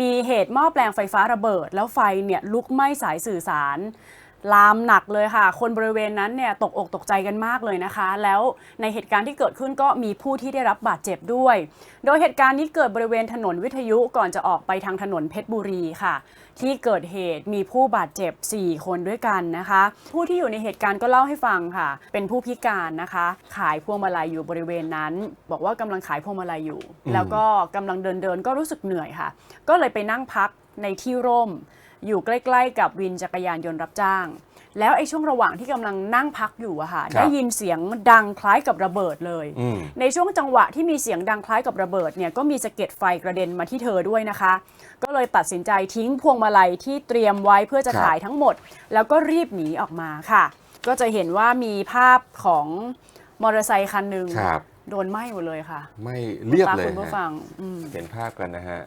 มีเหตุหม้อแปลงไฟฟ้าระเบิด แล้วไฟเนี่ยลุกไหม้สายสื่อสาร ลามหนักเลยค่ะ คนบริเวณนั้นเนี่ยตกอกตกใจกันมากเลยนะคะ แล้วในเหตุการณ์ที่เกิดขึ้นก็มีผู้ที่ได้รับบาดเจ็บด้วย โดยเหตุการณ์นี้เกิดบริเวณถนนวิทยุก่อนจะออกไปทางถนนเพชรบุรีค่ะ ที่เกิดเหตุมีผู้บาดเจ็บ 4 คนด้วยกันนะคะ ผู้ที่อยู่ในเหตุการณ์ก็เล่าให้ฟังค่ะ เป็นผู้พิการนะคะ ขายพวงมาลัยอยู่บริเวณนั้น บอกว่ากำลังขายพวงมาลัยอยู่ แล้วก็กำลังเดินเดินๆก็รู้สึกเหนื่อยค่ะ ก็เลยไปนั่งพัก ในที่ร่ม อยู่ใกล้ๆ กับวินจักรยานยนต์รับจ้าง แล้วไอ้ช่วงระหว่างที่กำลังนั่งพักอยู่อะค่ะครับได้ยินเสียงดังคล้ายกับระเบิดเลยอืมในช่วงจังหวะที่มีเสียงดังคล้ายกับระเบิดเนี่ยก็มีสะเก็ดไฟกระเด็นมาที่เธอด้วยนะคะ ก็เลยตัดสินใจทิ้งพวงมาลัยที่เตรียมไว้เพื่อจะครับขายทั้งหมด แล้วก็รีบหนีออกมาค่ะ ก็จะเห็นว่ามีภาพของมอเตอร์ไซคันหนึ่งครับโดนไหม้หมดเลยค่ะ ไม่เรียบคุณเลยคุณผู้ฮะฟังอืมเห็นภาพกันนะฮะ